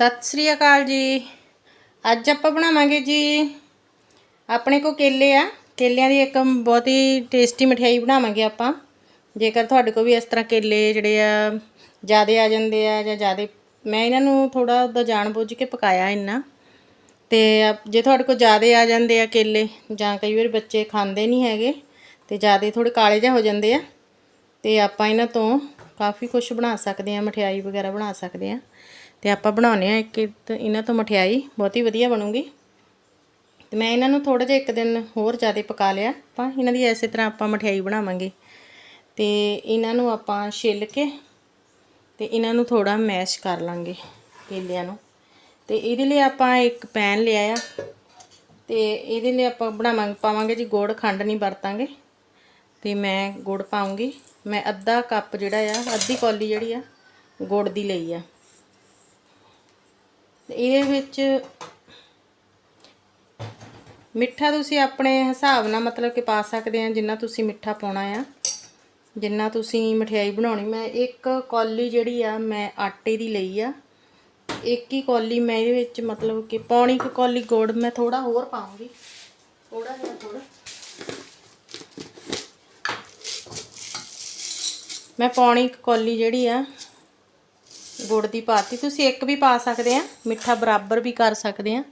ਸਤਿ ਸ੍ਰੀ ਅਕਾਲ ਜੀ। ਅੱਜ ਆਪਾਂ ਬਣਾਵਾਂਗੇ ਜੀ, ਆਪਣੇ ਕੋ ਕੇਲੇ ਆ। ਕੇਲਿਆਂ ਦੀ ਇੱਕ ਬਹੁਤ ਹੀ ਟੇਸਟੀ ਮਠਿਆਈ ਬਣਾਵਾਂਗੇ ਆਪਾਂ। ਜੇਕਰ ਤੁਹਾਡੇ ਕੋ ਵੀ ਇਸ ਤਰ੍ਹਾਂ ਕੇਲੇ ਜਿਹੜੇ ਆ, ਜਿਆਦੇ ਆ ਜਾਂਦੇ ਆ ਜਾਂ ਜਿਆਦੇ, ਮੈਂ ਇਹਨਾਂ ਨੂੰ ਥੋੜਾ ਉਹਦਾ ਜਾਣ ਬੁੱਝ ਕੇ ਪਕਾਇਆ ਇੰਨਾ। ਤੇ ਆਪ- ਜੇ ਤੁਹਾਡੇ ਕੋਲ ਜਿਆਦੇ ਆ ਜਾਂਦੇ ਆ ਕੇਲੇ, ਜਾਂ ਕਈ ਵਾਰ ਬੱਚੇ ਖਾਂਦੇ ਨਹੀਂ ਹੈਗੇ, ਤੇ ਜਿਆਦੇ ਥੋੜੇ ਕਾਲੇ ਜਿਹਾ ਹੋ ਜਾਂਦੇ ਆ, ਤੇ ਆਪਾਂ ਇਹਨਾਂ ਤੋਂ ਕਾਫੀ ਕੁਝ ਬਣਾ ਸਕਦੇ ਆ, ਮਠਿਆਈ ਵਗੈਰਾ ਬਣਾ ਸਕਦੇ ਆ। ਤੇ ਆਪਾਂ ਬਣਾਉਨੇ ਆ ਇੱਕ ਇਹਨਾਂ ਤੋਂ ਮਠਿਆਈ ਬਹੁਤ ਹੀ ਵਧੀਆ ਬਣੂਗੀ। ਤੇ ਮੈਂ ਇਹਨਾਂ ਨੂੰ ਥੋੜਾ ਜਿਹਾ ਇੱਕ ਦਿਨ ਹੋਰ ਜ਼ਿਆਦਾ ਪਕਾ ਲਿਆ। ਆਪਾਂ ਇਹਨਾਂ ਦੀ ਐਸੇ ਤਰ੍ਹਾਂ ਆਪਾਂ ਮਠਿਆਈ ਬਣਾਵਾਂਗੇ। ਤੇ ਇਹਨਾਂ ਨੂੰ ਆਪਾਂ ਛਿੱਲ ਕੇ ਤੇ ਇਹਨਾਂ ਨੂੰ ਥੋੜਾ ਮੈਸ਼ ਕਰ ਲਾਂਗੇ ਕੇਲਿਆਂ ਨੂੰ। ਤੇ ਇਹਦੇ ਲਈ ਆਪਾਂ ਇੱਕ ਪੈਨ ਲਿਆ ਆ। ਤੇ ਇਹਦੇ ਲਈ ਆਪਾਂ ਬਣਾਵਾਂਗੇ, ਪਾਵਾਂਗੇ ਜੀ ਗੁੜ ਖੰਡ ਨਹੀਂ ਵਰਤਾਂਗੇ। ਤੇ ਮੈਂ ਗੁੜ ਪਾਉਂਗੀ। ਮੈਂ ਅੱਧਾ ਕੱਪ ਜਿਹੜਾ ਆ, ਅੱਧੀ ਕੌਲੀ ਜਿਹੜੀ ਆ, ਗੁੜ ਦੀ ਲਈ ਆ। ਇਹਦੇ ਵਿੱਚ ਮਿੱਠਾ ਤੁਸੀਂ ਆਪਣੇ ਹਿਸਾਬ ਨਾਲ ਮਤਲਬ ਕਿ ਪਾ ਸਕਦੇ ਆ, ਜਿੰਨਾ ਤੁਸੀਂ ਮਿੱਠਾ ਪਾਉਣਾ ਆ। ਜਿੰਨਾ ਤੁਸੀਂ ਮਠਿਆਈ ਬਣਾਉਣੀ। ਮੈਂ ਇੱਕ ਕੌਲੀ ਜਿਹੜੀ ਆ, ਮੈਂ ਆਟੇ ਦੀ ਲਈ ਆ। ਇੱਕ ਹੀ ਕੌਲੀ ਮੈਂ ਇਹਦੇ ਵਿੱਚ ਮਤਲਬ ਕਿ ਪੌਣੀ ਕੁ ਕੌਲੀ ਗੁੜ ਮੈਂ ਥੋੜਾ ਹੋਰ ਪਾਉਂਗੀ। ਥੋੜਾ ਜਿਹਾ ਥੋੜਾ ਮੈਂ ਪੌਣੀ ਕੁ ਕੌਲੀ ਜਿਹੜੀ ਆ ਗੁੜ ਦੀ ਪਾਤੀ। ਤੁਸੀਂ ਇੱਕ ਵੀ ਪਾ ਸਕਦੇ ਆ, ਮਿੱਠਾ ਬਰਾਬਰ ਵੀ ਕਰ ਸਕਦੇ ਆ।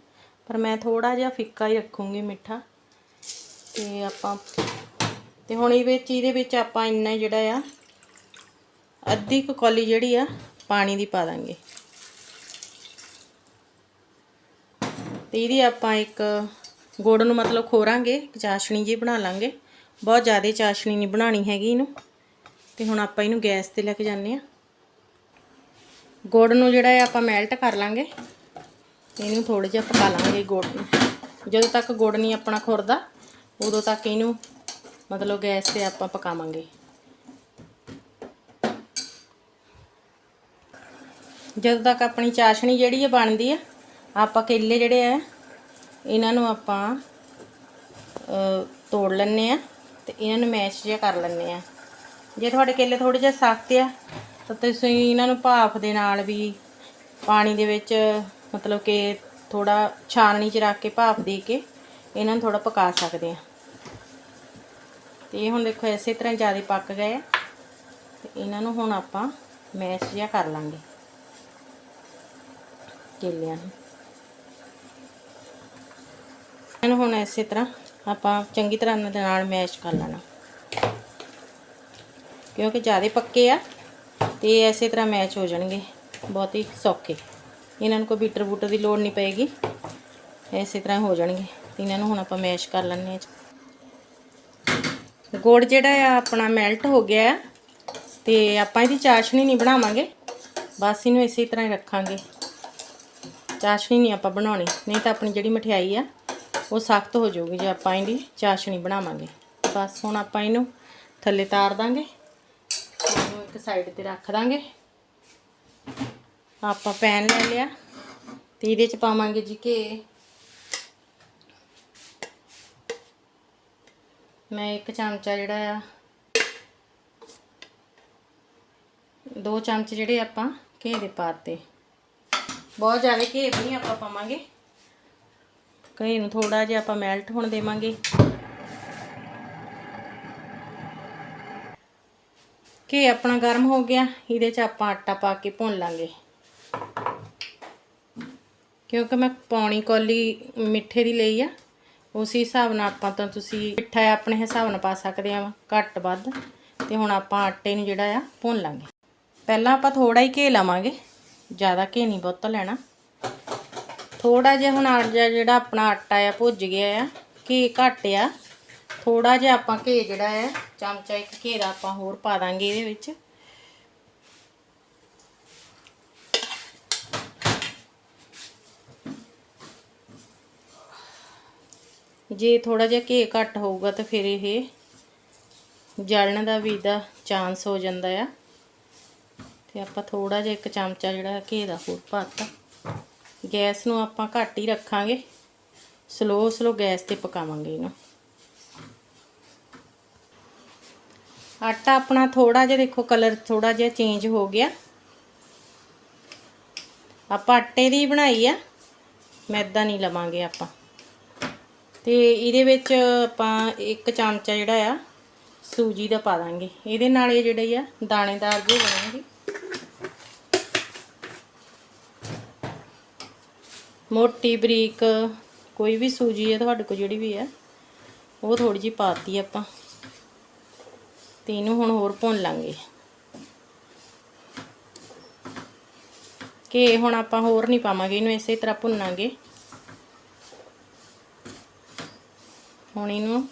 ਪਰ ਮੈਂ ਥੋੜਾ ਜਿਹਾ ਫਿੱਕਾ ਹੀ ਰੱਖੂੰਗੀ ਮਿੱਠਾ। ਤੇ ਆਪਾਂ ਤੇ ਹੁਣ ਇਹ ਵਿੱਚ ਇਹਦੇ ਵਿੱਚ ਆਪਾਂ ਇੰਨਾ ਜਿਹੜਾ ਆ, ਅੱਧੀ ਕੁ ਕੌਲੀ ਜਿਹੜੀ ਆ, ਪਾਣੀ ਦੀ ਪਾ ਦਾਂਗੇ। ਤੇ ਇਹਦੀ ਆਪਾਂ ਇੱਕ ਗੁੜ ਨੂੰ ਮਤਲਬ ਖੋਰਾਂਗੇ, ਇੱਕ ਚਾਸ਼ਣੀ ਜੀ ਬਣਾ ਲਾਂਗੇ। ਬਹੁਤ ਜ਼ਿਆਦਾ ਚਾਸ਼ਣੀ ਨਹੀਂ ਬਣਾਣੀ ਹੈਗੀ ਇਹਨੂੰ। ਤੇ ਹੁਣ ਆਪਾਂ ਇਹਨੂੰ ਗੈਸ ਤੇ ਲੈ ਕੇ ਜਾਂਦੇ ਆ। ਗੁੜ ਨੂੰ ਜਿਹੜਾ ਹੈ ਆਪਾਂ ਮੈਲਟ ਕਰ ਲਾਂਗੇ। ਇਹਨੂੰ ਥੋੜਾ ਜਿਹਾ ਪਕਾ ਲਾਂਗੇ ਗੁੜ ਨੂੰ। ਜਦੋਂ ਤੱਕ ਗੁੜ ਨਹੀਂ ਆਪਣਾ ਖੁਰਦਾ, ਉਦੋਂ ਤੱਕ ਇਹਨੂੰ ਮਤਲਬ ਗੈਸ ਤੇ ਆਪਾਂ ਪਕਾਵਾਂਗੇ। ਜਦੋਂ ਤੱਕ ਆਪਣੀ ਚਾਸ਼ਣੀ ਜਿਹੜੀ ਹੈ ਬਣਦੀ ਆ, ਆਪਾਂ ਕੇਲੇ ਜਿਹੜੇ ਆ, ਇਹਨਾਂ ਨੂੰ ਆਪਾਂ ਤੋੜ ਲੈਣੇ ਆ ਤੇ ਇਹਨਾਂ ਨੂੰ ਮੈਸ਼ ਜਿਹਾ ਕਰ ਲੈਣੇ ਆ। ਜੇ ਤੁਹਾਡੇ ਕੇਲੇ ਥੋੜੇ ਜਿਹਾ ਸਖਤ ਆ ਤਾਂ ਤੁਸੀਂ ਇਹਨਾਂ ਨੂੰ ਭਾਫ ਦੇ ਨਾਲ ਵੀ ਪਾਣੀ ਦੇ ਵਿੱਚ ਮਤਲਬ ਕਿ ਥੋੜਾ ਛਾਨਣੀ 'ਚ ਰੱਖ ਕੇ ਭਾਫ ਦੇ ਕੇ ਇਹਨਾਂ ਨੂੰ ਥੋੜਾ ਪਕਾ ਸਕਦੇ ਆ ਤੇ ਇਹ ਹੁਣ ਦੇਖੋ ਇਸੇ ਤਰ੍ਹਾਂ ਜ਼ਿਆਦਾ ਪੱਕ ਗਏ ਆ। ਤੇ ਇਹਨਾਂ ਨੂੰ ਹੁਣ ਆਪਾਂ ਮੈਸ਼ ਜਿਹਾ ਕਰ ਲਾਂਗੇ। ਕੇਲਿਆਂ ਨੂੰ। ਇਹਨੂੰ ਹੁਣ ਇਸੇ ਤਰ੍ਹਾਂ ਆਪਾਂ ਚੰਗੀ ਤਰ੍ਹਾਂ ਦੇ ਨਾਲ ਮੈਸ਼ ਕਰ ਲੈਣਾ। ਕਿਉਂਕਿ ਜ਼ਿਆਦਾ ਪੱਕੇ ਆ। ਤੇ ਇਸੇ ਤਰ੍ਹਾਂ ਮੈਚ ਹੋ ਜਾਣਗੇ। ਬਹੁਤ ਹੀ ਸੌਖੇ। ਇਹਨਾਂ ਨੂੰ ਕੋਈ ਬੀਟਰ ਬੂਟਰ ਦੀ ਲੋੜ ਨਹੀਂ ਪਏਗੀ। ਇਸੇ ਤਰ੍ਹਾਂ ਹੋ ਜਾਣਗੇ। ਤੇ ਇਹਨਾਂ ਨੂੰ ਹੁਣ ਆਪਾਂ ਮੈਸ਼ ਕਰ ਲੈਣੇ ਆ ਗੁੜ ਜਿਹੜਾ ਆ, ਆਪਣਾ ਮੈਲਟ ਹੋ ਗਿਆ ਆ। ਤੇ ਆਪਾਂ ਇਹਦੀ ਚਾਸ਼ਨੀ ਨਹੀਂ ਬਣਾਵਾਂਗੇ। ਬਸ ਇਹਨੂੰ ਇਸੇ ਤਰ੍ਹਾਂ ਹੀ ਰੱਖਾਂਗੇ। ਚਾਸ਼ਣੀ ਨਹੀਂ ਆਪਾਂ ਬਣਾਉਣੀ। ਨਹੀਂ ਤਾਂ ਆਪਣੀ ਜਿਹੜੀ ਮਠਿਆਈ ਆ, ਉਹ ਸਖਤ ਹੋ ਜਾਊਗੀ ਜੇ ਆਪਾਂ ਇਹਦੀ ਚਾਸ਼ਣੀ ਬਣਾਵਾਂਗੇ। ਬਸ ਹੁਣ ਆਪਾਂ ਇਹਨੂੰ ਥੱਲੇ ਤਾਰ ਦਾਂਗੇ। ਇੱਕ ਸਾਈਡ ਤੇ ਰੱਖ ਦਾਂਗੇ। ਆਪਾਂ ਪੈਨ ਲੈ ਲਿਆ। ਤੇ ਇਹਦੇ ਚ ਪਾਵਾਂਗੇ ਜੀ ਘੇ। ਮੈਂ ਇੱਕ ਚਮਚਾ ਜਿਹੜਾ ਆ, ਦੋ ਚਮਚ ਜਿਹੜੇ ਆਪਾਂ ਘੇ ਦੇ ਪਾਤੇ। ਬਹੁਤ ਜ਼ਿਆਦਾ ਘੇ ਵੀ ਨਹੀਂ ਆਪਾਂ ਪਾਵਾਂਗੇ। ਘੇ ਨੂੰ ਥੋੜਾ ਜਿਹਾ ਆਪਾਂ ਮੈਲਟ ਹੋਣ ਦੇਵਾਂਗੇ। ਘੇ ਆਪਣਾ ਗਰਮ ਹੋ ਗਿਆ, ਇਹਦੇ 'ਚ ਆਪਾਂ ਆਟਾ ਪਾ ਕੇ ਭੁੰਨ ਲਾਂਗੇ। ਕਿਉਂਕਿ ਮੈਂ ਪੌਣੀ ਕੌਲੀ ਮਿੱਠੇ ਦੀ ਲਈ ਆ, ਉਸੇ ਹਿਸਾਬ ਨਾਲ ਆਪਾਂ ਤਾਂ ਤੁਸੀਂ ਮਿੱਠਾ ਆਪਣੇ ਹਿਸਾਬ ਨਾਲ ਪਾ ਸਕਦੇ ਆ, ਘੱਟ ਵੱਧ। ਤੇ ਹੁਣ ਆਪਾਂ ਆਟੇ ਨੂੰ ਜਿਹੜਾ ਆ, ਭੁੰਨ ਲਾਂਗੇ। ਪਹਿਲਾਂ ਆਪਾਂ ਥੋੜਾ ਹੀ ਘੇ ਲਾਵਾਂਗੇ, ਜ਼ਿਆਦਾ ਘੇ ਨਹੀਂ ਬਹੁਤਾ ਲੈਣਾ। ਥੋੜਾ ਜਿਹਾ ਹੁਣ ਆਟਾ ਜਿਹੜਾ ਆਪਣਾ ਆਟਾ ਆ, ਭੁੱਜ ਗਿਆ ਆ, ਘੇ ਘੱਟ ਆ। ਥੋੜਾ ਜਿਹਾ ਆਪਾਂ ਘੇ ਜਿਹੜਾ ਆ ਚਮਚਾ ਇੱਕ ਘੇ ਦਾ ਆਪਾਂ ਹੋਰ ਪਾ ਦਾਂਗੇ ਇਹਦੇ ਵਿੱਚ। ਜੇ ਥੋੜਾ ਜਿਹਾ ਘੇ ਘੱਟ ਹੋਊਗਾ ਤਾਂ ਫਿਰ ਇਹ ਜਲਣ ਦਾ ਵੀ ਦਾ ਚਾਂਸ ਹੋ ਜਾਂਦਾ ਆ। ਤੇ ਆਪਾਂ ਥੋੜਾ ਜਿਹਾ ਇੱਕ ਚਮਚਾ ਜਿਹੜਾ ਘੇ ਦਾ ਹੋਰ ਪਾਤਾ ਗੈਸ ਨੂੰ ਆਪਾਂ ਘੱਟ ਹੀ ਰੱਖਾਂਗੇ। ਸਲੋ ਸਲੋ ਗੈਸ ਤੇ ਪਕਾਵਾਂਗੇ ਇਹਨੂੰ। ਆਟਾ ਆਪਣਾ ਥੋੜਾ ਜਿਹਾ ਦੇਖੋ ਕਲਰ ਥੋੜਾ ਜਿਹਾ ਚੇਂਜ ਹੋ ਗਿਆ। ਆਪਾਂ ਆਟੇ ਦੀ ਬਣਾਈ ਆ, ਮੈਦਾ ਨਹੀਂ ਲਵਾਂਗੇ ਆਪਾਂ। ਤੇ ਇਹਦੇ ਵਿੱਚ ਆਪਾਂ ਇੱਕ ਚਮਚਾ ਜਿਹੜਾ ਆ, ਸੂਜੀ ਦਾ ਪਾ ਦਾਂਗੇ। ਇਹਦੇ ਨਾਲ ਇਹ ਜਿਹੜੇ ਆ, ਦਾਣੇਦਾਰ ਜਿਹੇ ਬਣਨਗੇ। ਮੋਟੀ ਬਰੀਕ ਕੋਈ ਵੀ ਸੂਜੀ ਹੈ ਤੁਹਾਡੇ ਕੋਲ ਜਿਹੜੀ ਵੀ ਹੈ ਉਹ ਥੋੜੀ ਜਿਹੀ ਪਾਤੀ ਆਪਾਂ। ਤੇ ਇਹਨੂੰ ਹੁਣ ਹੋਰ ਭੁੰਨ ਲਾਂਗੇ। ਕਿ ਹੁਣ ਆਪਾਂ ਹੋਰ ਨਹੀਂ ਪਾਵਾਂਗੇ, ਇਹਨੂੰ ਇਸੇ ਤਰ੍ਹਾਂ ਭੁੰਨਾਂਗੇ। ਹੁਣ ਇਹਨੂੰ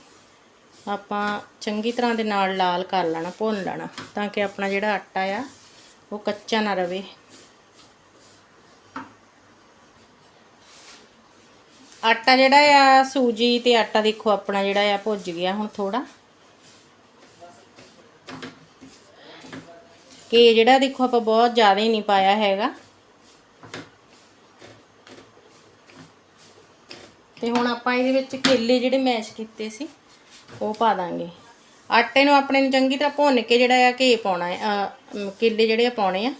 ਆਪਾਂ ਚੰਗੀ ਤਰ੍ਹਾਂ ਦੇ ਨਾਲ ਲਾਲ ਕਰ ਲੈਣਾ, ਭੁੰਨ ਲੈਣਾ, ਤਾਂ ਕਿ ਆਪਣਾ ਜਿਹੜਾ ਆਟਾ ਆ, ਉਹ ਕੱਚਾ ਨਾ ਰਵੇ। ਆਟਾ ਜਿਹੜਾ ਆ, ਸੂਜੀ ਤੇ ਆਟਾ ਦੇਖੋ, ਆਪਣਾ ਜਿਹੜਾ ਆ ਭੁੱਜ ਗਿਆ ਹੁਣ ਥੋੜਾ ਕਿ ਜਿਹੜਾ ਦੇਖੋ ਆਪਾਂ ਬਹੁਤ ਜ਼ਿਆਦਾ ਹੀ ਨਹੀਂ ਪਾਇਆ ਹੈਗਾ। ਤੇ ਹੁਣ ਆਪਾਂ ਇਹਦੇ ਵਿੱਚ ਕੇਲੇ ਜਿਹੜੇ ਮੈਸ਼ ਕੀਤੇ ਸੀ, ਉਹ ਪਾ ਦਾਂਗੇ। ਆਟੇ ਨੂੰ ਆਪਣੇ ਨੂੰ ਚੰਗੀ ਤਰ੍ਹਾਂ ਭੁੰਨ ਕੇ ਜਿਹੜਾ ਆ ਘੇ ਪਾਉਣਾ ਹੈ ਕੇਲੇ ਜਿਹੜੇ ਆ ਪਾਉਣੇ ਆ।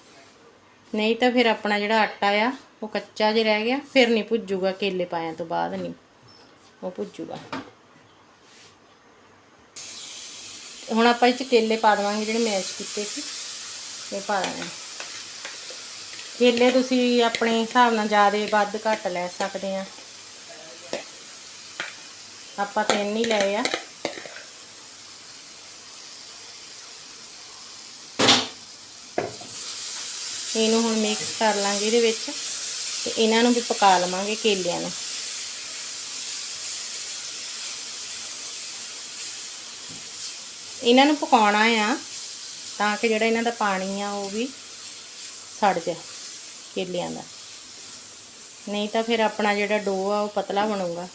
ਨਹੀਂ ਤਾਂ ਫਿਰ ਆਪਣਾ ਜਿਹੜਾ ਆਟਾ ਆ, ਉਹ ਕੱਚਾ ਜਿਹਾ ਰਹਿ ਗਿਆ, ਫਿਰ ਨਹੀਂ ਭੁੱਜੂਗਾ ਕੇਲੇ ਪਾਇਆ ਤੋਂ ਬਾਅਦ ਨਹੀਂ, ਉਹ ਭੁੱਜੂਗਾ। ਹੁਣ ਆਪਾਂ ਇਹ ਚ ਕੇਲੇ ਪਾ ਦੇਵਾਂਗੇ ਜਿਹੜੇ ਮੈਸ਼ ਕੀਤੇ ਸੀ। ਇਹ ਪਾ ਦੇਣਾ ਕੇਲੇ ਤੁਸੀਂ ਆਪਣੇ ਹਿਸਾਬ ਨਾਲ ਜ਼ਿਆਦਾ ਵੱਧ ਘੱਟ ਲੈ ਸਕਦੇ ਆ। ਆਪਾਂ ਤਿੰਨ ਹੀ ਲਏ ਆ। ਇਹਨੂੰ ਹੁਣ ਮਿਕਸ ਕਰ ਲਾਂਗੇ ਇਹਦੇ ਵਿੱਚ ਤੇ ਇਹਨਾਂ ਨੂੰ ਵੀ ਪਕਾ ਲਵਾਂਗੇ ਕੇਲਿਆਂ ਨੂੰ। ਇਹਨਾਂ ਨੂੰ ਪਕਾਉਣਾ ਆ। ਤਾਂ ਕਿ ਜਿਹੜਾ ਇਹਨਾਂ ਦਾ ਪਾਣੀ ਆ ਉਹ ਵੀ ਸੜ ਜਾ ਕੇਲਿਆਂ ਦਾ। ਨਹੀਂ ਤਾਂ ਫਿਰ ਆਪਣਾ ਜਿਹੜਾ ਡੋ ਆ ਉਹ ਪਤਲਾ ਬਣੂਗਾ।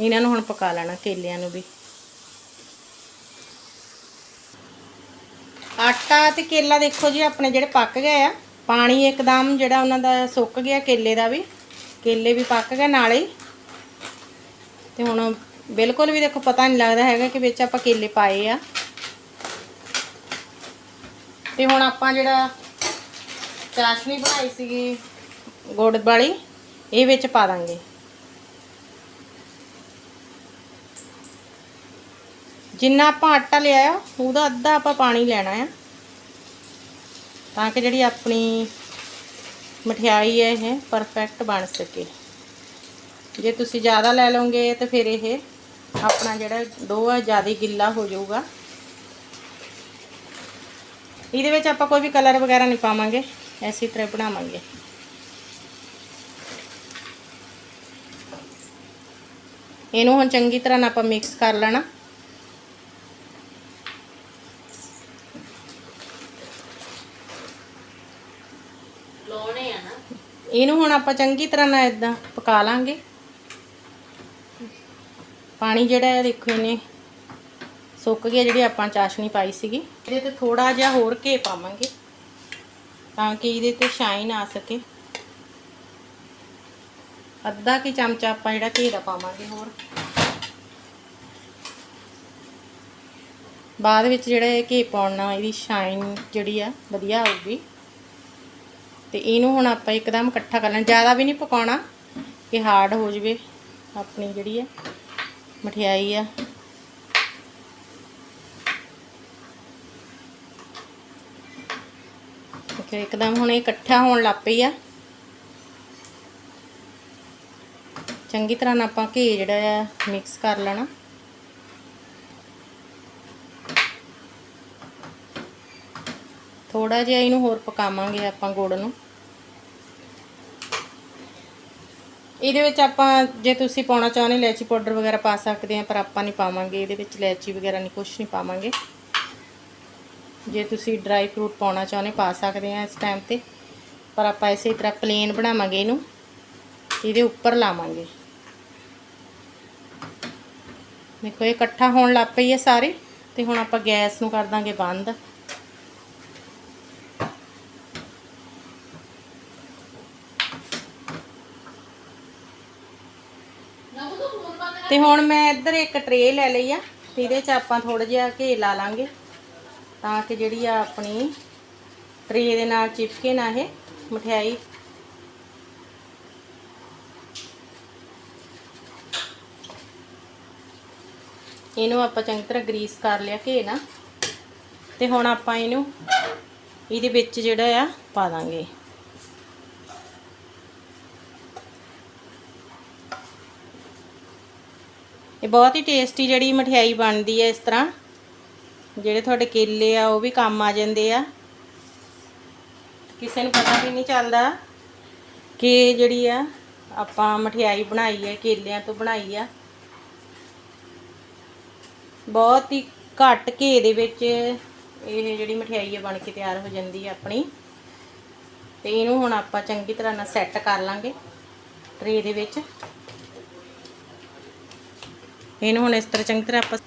ਇਹਨਾਂ ਨੂੰ ਹੁਣ ਪਕਾ ਲੈਣਾ ਕੇਲਿਆਂ ਨੂੰ ਵੀ। ਆਟਾ ਤੇ ਕੇਲਾ ਦੇਖੋ ਜੀ, ਆਪਣੇ ਜਿਹੜੇ ਪੱਕ ਗਏ ਆ। ਪਾਣੀ ਇੱਕਦਮ ਜਿਹੜਾ ਉਹਨਾਂ ਦਾ ਸੁੱਕ ਗਿਆ ਕੇਲੇ ਦਾ ਵੀ। ਕੇਲੇ ਵੀ ਪੱਕ ਗਏ ਨਾਲੇ। ਹੀ। ਤੇ ਹੁਣ ਬਿਲਕੁਲ ਵੀ ਦੇਖੋ ਪਤਾ ਨਹੀਂ ਲੱਗਦਾ ਹੈਗਾ ਕਿ ਵਿੱਚ ਆਪਾਂ ਕੇਲੇ ਪਾਏ ਆ। ਤੇ ਹੁਣ ਆਪਾਂ ਜਿਹੜਾ ਚਾਸ਼ਨੀ ਬਣਾਈ ਸੀਗੀ, ਗੁੜ ਵਾਲੀ, ਇਹ ਵਿੱਚ ਪਾ ਦਾਂਗੇ। ਜਿੰਨਾ ਆਪਾਂ ਆਟਾ ਲਿਆ ਆ, ਉਹਦਾ ਅੱਧਾ ਆਪਾਂ ਪਾਣੀ ਲੈਣਾ ਆ। ਤਾਂ ਕਿ ਜਿਹੜੀ ਆਪਣੀ ਮਠਿਆਈ ਹੈ, ਇਹ ਪਰਫੈਕਟ ਬਣ ਸਕੇ। ਜੇ ਤੁਸੀਂ ਜ਼ਿਆਦਾ ਲੈ ਲਓਗੇ ਤਾਂ ਫਿਰ ਇਹ ਆਪਣਾ ਜਿਹੜਾ ਡੋ ਆ ਜ਼ਿਆਦਾ ਗਿੱਲਾ ਹੋ ਜਾਊਗਾ। ਇਹਦੇ ਵਿੱਚ ਆਪਾਂ ਕੋਈ ਵੀ ਕਲਰ ਵਗੈਰਾ ਨਹੀਂ ਪਾਵਾਂਗੇ ਐਸੀ ਤਰ੍ਹਾਂ ਬਣਾਵਾਂਗੇ। ਇਹਨੂੰ ਹੁਣ ਚੰਗੀ ਤਰ੍ਹਾਂ ਨਾਲ ਆਪਾਂ ਮਿਕਸ ਕਰ ਲੈਣਾ। ਲਾਉਣੇ ਆ ਨਾ। ਇਹਨੂੰ ਹੁਣ ਆਪਾਂ ਚੰਗੀ ਤਰ੍ਹਾਂ ਨਾਲ ਇਦਾਂ ਪਕਾ ਲਾਂਗੇ। ਪਾਣੀ ਜਿਹੜਾ ਹੈ, ਦੇਖੋ ਇਹਨੇ ਸੁੱਕ ਗਿਆ, ਜਿਹੜੀ ਆਪਾਂ ਚਾਸ਼ਨੀ ਪਾਈ ਸੀਗੀ। ਇਹਦੇ ਤੇ ਥੋੜਾ ਜਿਹਾ ਹੋਰ ਘੇ ਪਾਵਾਂਗੇ ਤਾਂ ਕਿ ਇਹਦੇ ਤੇ ਸ਼ਾਈਨ ਆ ਸਕੇ। ਅੱਧਾ ਕੀ ਚਮਚਾ ਆਪਾਂ ਜਿਹੜਾ ਘੇ ਦਾ ਪਾਵਾਂਗੇ ਹੋਰ। ਬਾਅਦ ਵਿੱਚ ਜਿਹੜਾ ਇਹ ਘੇ ਪਾਉਣ ਨਾਲ ਇਹਦੀ ਸ਼ਾਈਨ ਜਿਹੜੀ ਆ, ਵਧੀਆ ਆਊਗੀ। ਤੇ ਇਹਨੂੰ ਹੁਣ ਆਪਾਂ ਇੱਕਦਮ ਇਕੱਠਾ ਕਰ ਲੈਣਾ। ਜ਼ਿਆਦਾ ਵੀ ਨਹੀਂ ਪਕਾਉਣਾ ਕਿ ਹਾਰਡ ਹੋ ਜਵੇ ਆਪਣੀ ਜਿਹੜੀ ਹੈ ਮਠਿਆਈ ਆ। ਓਕੇ ਇੱਕਦਮ ਹੁਣ ਇਹ ਇਕੱਠਾ ਹੋਣ ਲੱਗ ਪਈ ਆ। ਚੰਗੀ ਤਰ੍ਹਾਂ ਨਾਲ ਆਪਾਂ ਘੀ ਜਿਹੜਾ ਆ ਮਿਕਸ ਕਰ ਲੈਣਾ। ਥੋੜਾ ਜਿਹਾ ਇਹਨੂੰ ਹੋਰ ਪਕਾਵਾਂਗੇ ਆਪਾਂ ਗੁੜ ਨੂੰ। ਇਹਦੇ ਵਿੱਚ ਆਪਾਂ ਜੇ ਤੁਸੀਂ ਪਾਉਣਾ ਚਾਹੁੰਦੇ ਇਲਾਇਚੀ ਪਾਊਡਰ ਵਗੈਰਾ ਪਾ ਸਕਦੇ ਆ ਪਰ ਆਪਾਂ ਨਹੀਂ ਪਾਵਾਂਗੇ। ਇਹਦੇ ਵਿੱਚ ਇਲਾਇਚੀ ਵਗੈਰਾ ਨਹੀਂ ਕੁਝ ਨਹੀਂ ਪਾਵਾਂਗੇ। ਜੇ ਤੁਸੀਂ ਡਰਾਈ ਫਰੂਟ ਪਾਉਣਾ ਚਾਹੁੰਦੇ ਪਾ ਸਕਦੇ ਆ ਇਸ ਟਾਈਮ ਤੇ। ਪਰ ਆਪਾਂ ਇਸੇ ਤਰ੍ਹਾਂ ਪਲੇਨ ਬਣਾਵਾਂਗੇ ਇਹਨੂੰ। ਇਹਦੇ ਉੱਪਰ ਲਾਵਾਂਗੇ। ਦੇਖੋ, ਇਹ ਇਕੱਠਾ ਹੋਣ ਲੱਗ ਪਈ ਹੈ ਸਾਰੇ। ਤੇ ਹੁਣ ਆਪਾਂ ਗੈਸ ਨੂੰ ਕਰ ਦਾਂਗੇ ਬੰਦ ਨਾ ਉਹ ਤਾਂ ਫੋਨ ਬੰਦ ਤੇ ਹੁਣ ਮੈਂ ਇੱਧਰ ਇੱਕ ਟਰੇ ਲੈ ਲਈ ਆ ਤੇ ਇਹਦੇ 'ਚ ਆਪਾਂ ਥੋੜਾ ਜਿਹਾ ਘੇ ਲਾ ਲਾਂਗੇ, ਤਾਂ ਕਿ ਜਿਹੜੀ ਆ ਆਪਣੀ ਟਰੇ ਦੇ ਨਾਲ ਚਿਪਕੇ ਨਾ ਇਹ ਮਠਿਆਈ। ਇਹਨੂੰ ਆਪਾਂ ਚੰਗੀ ਤਰ੍ਹਾਂ ਗਰੀਸ ਕਰ ਲਿਆ ਘੇ ਨਾ ਤੇ ਹੁਣ ਆਪਾਂ ਇਹਨੂੰ ਇਹਦੇ ਵਿੱਚ ਜਿਹੜਾ ਆ ਪਾ ਦਾਂਗੇ। ਇਹ ਬਹੁਤ ਹੀ ਟੇਸਟੀ ਜਿਹੜੀ ਮਠਿਆਈ ਬਣਦੀ ਹੈ ਇਸ ਤਰ੍ਹਾਂ। ਜਿਹੜੇ ਤੁਹਾਡੇ ਕੇਲੇ ਆ, ਉਹ ਵੀ ਕੰਮ ਆ ਜਾਂਦੇ ਆ। ਕਿਸੇ ਨੂੰ ਪਤਾ ਵੀ ਨਹੀਂ ਚੱਲਦਾ ਕਿ ਜਿਹੜੀ ਆ, ਆਪਾਂ ਮਠਿਆਈ ਬਣਾਈ ਹੈ, ਕੇਲਿਆਂ ਤੋਂ ਬਣਾਈ ਆ। ਬਹੁਤ ਹੀ ਘੱਟ ਘੇ ਦੇ ਵਿੱਚ ਇਹ ਜਿਹੜੀ ਮਠਿਆਈ ਹੈ ਬਣ ਕੇ ਤਿਆਰ ਹੋ ਜਾਂਦੀ ਹੈ ਆਪਣੀ। ਤੇ ਇਹਨੂੰ ਹੁਣ ਆਪਾਂ ਚੰਗੀ ਤਰ੍ਹਾਂ ਨਾਲ ਸੈੱਟ ਕਰ ਲਾਂਗੇ ਟਰੇ ਦੇ ਵਿੱਚ। ਇਹਨੂੰ ਹੁਣ ਇਸ ਤਰ੍ਹਾਂ ਚੰਗੀ ਤਰ੍ਹਾਂ ਆਪਾਂ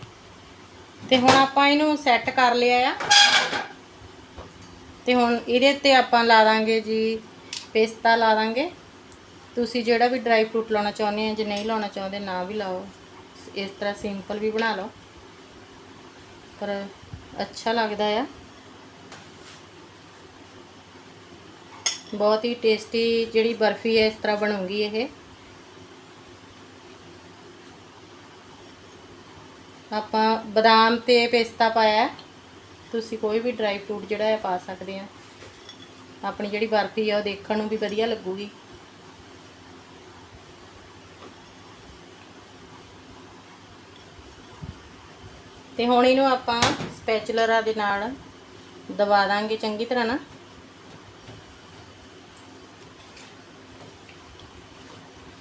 ਤੇ ਹੁਣ ਆਪਾਂ ਇਹਨੂੰ ਸੈੱਟ ਕਰ ਲਿਆ ਆ। ਤੇ ਹੁਣ ਇਹਦੇ 'ਤੇ ਆਪਾਂ ਲਾ ਦਾਂਗੇ ਜੀ, ਪਿਸਤਾ ਲਾ ਦਾਂਗੇ। ਤੁਸੀਂ ਜਿਹੜਾ ਵੀ ਡਰਾਈ ਫਰੂਟ ਲਾਉਣਾ ਚਾਹੁੰਦੇ ਆ, ਜੇ ਨਹੀਂ ਲਾਉਣਾ ਚਾਹੁੰਦੇ, ਨਾ ਵੀ ਲਾਓ। ਇਸ ਤਰ੍ਹਾਂ ਸਿੰਪਲ ਵੀ ਬਣਾ ਲਓ। ਪਰ ਅੱਛਾ ਲੱਗਦਾ ਆ। ਬਹੁਤ ਹੀ ਟੇਸਟੀ ਜਿਹੜੀ ਬਰਫੀ ਹੈ ਇਸ ਤਰ੍ਹਾਂ ਬਣੂਗੀ ਇਹ। ਆਪਾਂ ਬਦਾਮ ਤੇ ਪਿਸਤਾ ਪਾਇਆ ਤੁਸੀਂ ਕੋਈ ਵੀ ਡਰਾਈ ਫਰੂਟ ਜਿਹੜਾ ਹੈ ਪਾ ਸਕਦੇ ਆ। ਆਪਣੀ ਜਿਹੜੀ ਬਰਫੀ ਆ ਉਹ ਦੇਖਣ ਨੂੰ ਵੀ ਵਧੀਆ ਲੱਗੂਗੀ। ਤੇ ਹੁਣ ਇਹਨੂੰ ਆਪਾਂ ਸਪੈਚੂਲਰਾ ਦੇ ਨਾਲ ਦਬਾ ਦਾਂਗੇ ਚੰਗੀ ਤਰ੍ਹਾਂ ਨਾ।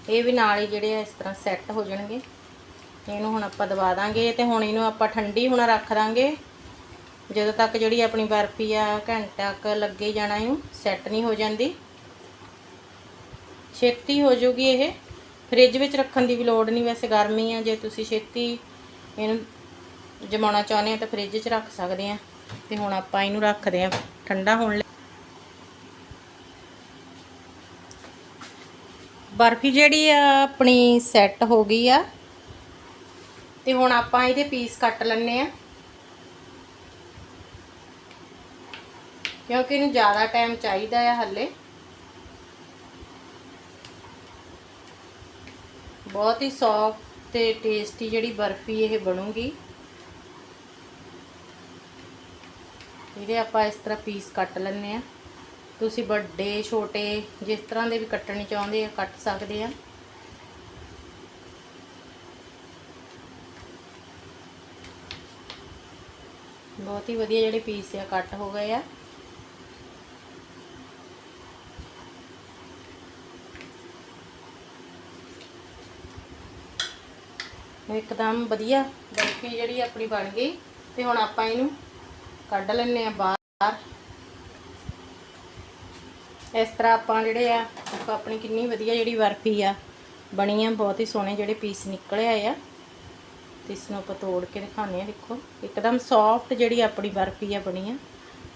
ਇਹ ਵੀ ਨਾਲ ਹੀ ਜਿਹੜੇ ਆ ਇਸ ਤਰ੍ਹਾਂ ਸੈੱਟ ਹੋ ਜਾਣਗੇ। ਇਹਨੂੰ ਹੁਣ ਆਪਾਂ ਦਬਾ ਦਾਂਗੇ ਤੇ ਹੁਣ ਇਹਨੂੰ ਆਪਾਂ ਠੰਡੀ ਹੋਣਾ ਰੱਖ ਦਾਂਗੇ। ਜਦੋਂ ਤੱਕ ਜਿਹੜੀ ਆਪਣੀ ਬਰਫੀ ਆ ਘੰਟਾ ਕ ਲੱਗੇ ਜਾਣਾ ਇਹਨੂੰ ਸੈੱਟ ਨਹੀਂ ਹੋ ਜਾਂਦੀ। ਛੇਤੀ ਹੋ ਜੂਗੀ ਇਹ। ਫ੍ਰਿਜ ਵਿੱਚ ਰੱਖਣ ਦੀ ਵੀ ਲੋੜ ਨਹੀਂ, ਵੈਸੇ ਗਰਮੀ ਆ, ਜੇ ਤੁਸੀਂ ਛੇਤੀ ਇਹਨੂੰ ਜਮਾਉਣਾ ਚਾਹੁੰਦੇ ਆ ਤਾਂ ਫ੍ਰਿਜ 'ਚ ਰੱਖ ਸਕਦੇ ਆ। ਤੇ ਹੁਣ ਆਪਾਂ ਇਹਨੂੰ ਰੱਖਦੇ ਆ, ਠੰਡਾ ਹੋਣ ਲਈ। ਬਰਫੀ ਜਿਹੜੀ ਆ ਆਪਣੀ ਸੈੱਟ ਹੋ ਗਈ ਆ। ਤੇ ਹੁਣ ਆਪਾਂ ਇਹਦੇ ਪੀਸ ਕੱਟ ਲੈਣੇ ਆ ਕਿਉਂਕਿ ਇਹਨੂੰ ਜ਼ਿਆਦਾ ਟਾਈਮ ਚਾਹੀਦਾ ਆ ਹੱਲੇ। ਬਹੁਤ ਹੀ ਸੌਫਟ ਤੇ ਟੇਸਟੀ ਜਿਹੜੀ ਬਰਫੀ ਇਹ ਬਣੂਗੀ। ਇਹਦੇ ਆਪਾਂ ਇਸ ਤਰ੍ਹਾਂ ਪੀਸ ਕੱਟ ਲੈਣੇ ਆ ਤੁਸੀਂ ਵੱਡੇ, ਛੋਟੇ ਜਿਸ ਤਰ੍ਹਾਂ ਦੇ ਵੀ ਕੱਟਣੇ ਚਾਹੁੰਦੇ ਆ, ਕੱਟ ਸਕਦੇ ਆ। ਬਹੁਤ ਹੀ ਵਧੀਆ ਜਿਹੜੇ ਪੀਸ ਆ ਕੱਟ ਹੋ ਗਏ ਆ। ਇੱਕਦਮ ਵਧੀਆ ਬਰਫੀ ਜਿਹੜੀ ਆਪਣੀ ਬਣ ਗਈ ਤੇ ਹੁਣ ਆਪਾਂ ਇਹਨੂੰ ਕੱਢ ਲੈਣੇ ਆ ਬਾਹਰ। ਇਸ ਤਰ੍ਹਾਂ ਆਪਾਂ ਜਿਹੜੇ ਆ ਆਪਣੀ ਕਿੰਨੀ ਵਧੀਆ ਜਿਹੜੀ ਬਰਫੀ ਆ, ਬਣੀ ਆ, ਬਹੁਤ ਹੀ ਸੋਹਣੇ ਜਿਹੜੇ ਪੀਸ ਨਿਕਲੇ ਆਏ ਆ। ਤੇ ਇਸ ਨੂੰ ਆਪਾਂ ਤੋੜ ਕੇ ਦਿਖਾਉਂਦੇ ਆ ਦੇਖੋ। ਇੱਕਦਮ ਸੌਫਟ ਜਿਹੜੀ ਆਪਣੀ ਬਰਫੀ ਆ ਬਣੀ ਆ।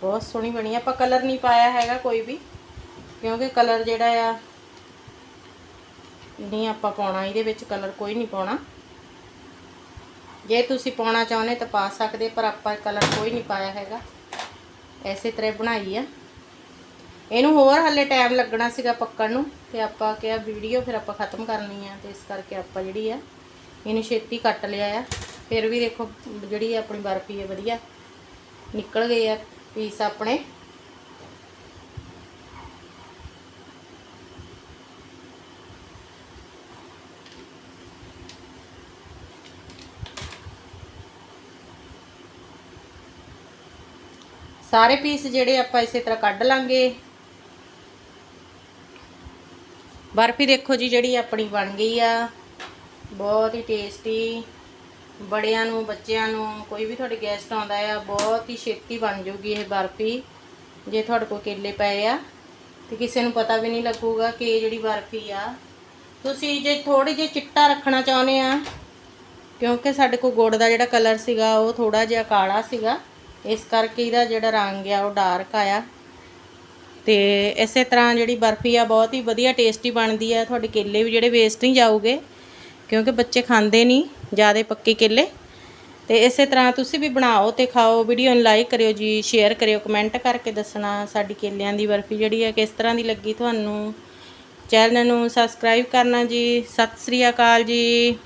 ਬਹੁਤ ਸੋਹਣੀ ਬਣੀ ਆ। ਆਪਾਂ ਕਲਰ ਨਹੀਂ ਪਾਇਆ ਹੈਗਾ ਕੋਈ ਵੀ, ਕਿਉਂਕਿ ਕਲਰ ਜਿਹੜਾ ਆ, ਨਹੀਂ ਆਪਾਂ ਪਾਉਣਾ, ਇਹਦੇ ਵਿੱਚ ਕਲਰ ਕੋਈ ਨਹੀਂ ਪਾਉਣਾ। ਜੇ ਤੁਸੀਂ ਪਾਉਣਾ ਚਾਹੁੰਦੇ ਤਾਂ ਪਾ ਸਕਦੇ, ਪਰ ਆਪਾਂ ਕਲਰ ਕੋਈ ਨਹੀਂ ਪਾਇਆ ਹੈਗਾ। ਐਸੇ ਤਰ੍ਹਾਂ ਬਣਾਈ ਆ। ਇਹਨੂੰ ਹੋਰ ਹੱਲੇ ਟਾਈਮ ਲੱਗਣਾ ਸੀਗਾ ਪੱਕਣ ਨੂੰ, ਤੇ ਆਪਾਂ ਕਿਹਾ ਵੀਡੀਓ ਫਿਰ ਆਪਾਂ ਖਤਮ ਕਰਨੀ ਆ, ਤੇ ਇਸ ਕਰਕੇ ਆਪਾਂ ਜਿਹੜੀ ਆ ਇਹਨੂੰ ਛੇਤੀ ਕੱਟ ਲਿਆ ਆ। ਫਿਰ ਵੀ ਦੇਖੋ ਜਿਹੜੀ ਆਪਣੀ ਬਰਫੀ ਹੈ ਵਧੀਆ ਨਿਕਲ ਗਏ ਆ ਪੀਸ ਆਪਣੇ। ਸਾਰੇ ਪੀਸ ਜਿਹੜੇ ਆਪਾਂ ਇਸੇ ਤਰ੍ਹਾਂ ਕੱਢ ਲਾਂਗੇ। ਬਰਫੀ ਦੇਖੋ ਜੀ ਜਿਹੜੀ ਆਪਣੀ ਬਣ ਗਈ ਆ। ਬਹੁਤ ਹੀ ਟੇਸਟੀ ਬੜਿਆਂ ਨੂੰ, ਬੱਚਿਆਂ ਨੂੰ, ਕੋਈ ਵੀ ਤੁਹਾਡੇ ਗੈਸਟ ਆਉਂਦਾ ਆ, ਬਹੁਤ ਹੀ ਛੇਤੀ ਬਣ ਜੂਗੀ ਇਹ ਬਰਫੀ, ਜੇ ਤੁਹਾਡੇ ਕੋਲ ਕੇਲੇ ਪਏ ਆ, ਤੇ ਕਿਸੇ ਨੂੰ ਪਤਾ ਵੀ ਨਹੀਂ ਲੱਗੂਗਾ ਕਿ ਇਹ ਜਿਹੜੀ ਬਰਫੀ ਆ। ਤੁਸੀਂ ਜੇ ਥੋੜੀ ਜਿਹੀ ਚਿੱਟਾ ਰੱਖਣਾ ਚਾਹੁੰਦੇ ਆ, ਕਿਉਂਕਿ ਸਾਡੇ ਕੋਲ ਗੁੜ ਦਾ ਜਿਹੜਾ ਕਲਰ ਸੀਗਾ, ਉਹ ਥੋੜਾ ਜਿਹਾ ਕਾਲਾ ਸੀਗਾ, ਇਸ ਕਰਕੇ ਇਹਦਾ ਜਿਹੜਾ ਰੰਗ ਆ, ਉਹ ਡਾਰਕ ਆਇਆ। ਤੇ ਇਸੇ ਤਰ੍ਹਾਂ ਜਿਹੜੀ ਬਰਫੀ ਆ, ਬਹੁਤ ਹੀ ਵਧੀਆ ਟੇਸਟੀ ਬਣਦੀ ਆ, ਤੁਹਾਡੇ ਕੇਲੇ ਵੀ ਜਿਹੜੇ ਵੇਸਟ ਨਹੀਂ ਜਾਊਗੇ। ਕਿਉਂਕਿ ਬੱਚੇ ਖਾਂਦੇ ਨਹੀਂ, ਜ਼ਿਆਦਾ ਪੱਕੇ ਕੇਲੇ। ਤੇ ਇਸੇ ਤਰ੍ਹਾਂ ਤੁਸੀਂ ਵੀ ਬਣਾਓ ਤੇ ਖਾਓ ਵੀਡੀਓ ਨੂੰ ਲਾਈਕ ਕਰਿਓ ਜੀ ਸ਼ੇਅਰ ਕਰਿਓ ਕਮੈਂਟ ਕਰਕੇ ਦੱਸਣਾ ਸਾਡੀ ਕੇਲਿਆਂ ਦੀ ਬਰਫੀ ਜਿਹੜੀ ਹੈ ਕਿਸ ਤਰ੍ਹਾਂ ਦੀ ਲੱਗੀ ਤੁਹਾਨੂੰ। ਚੈਨਲ ਨੂੰ ਸਬਸਕ੍ਰਾਈਬ ਕਰਨਾ ਜੀ। ਸਤਿ ਸ੍ਰੀ ਅਕਾਲ ਜੀ।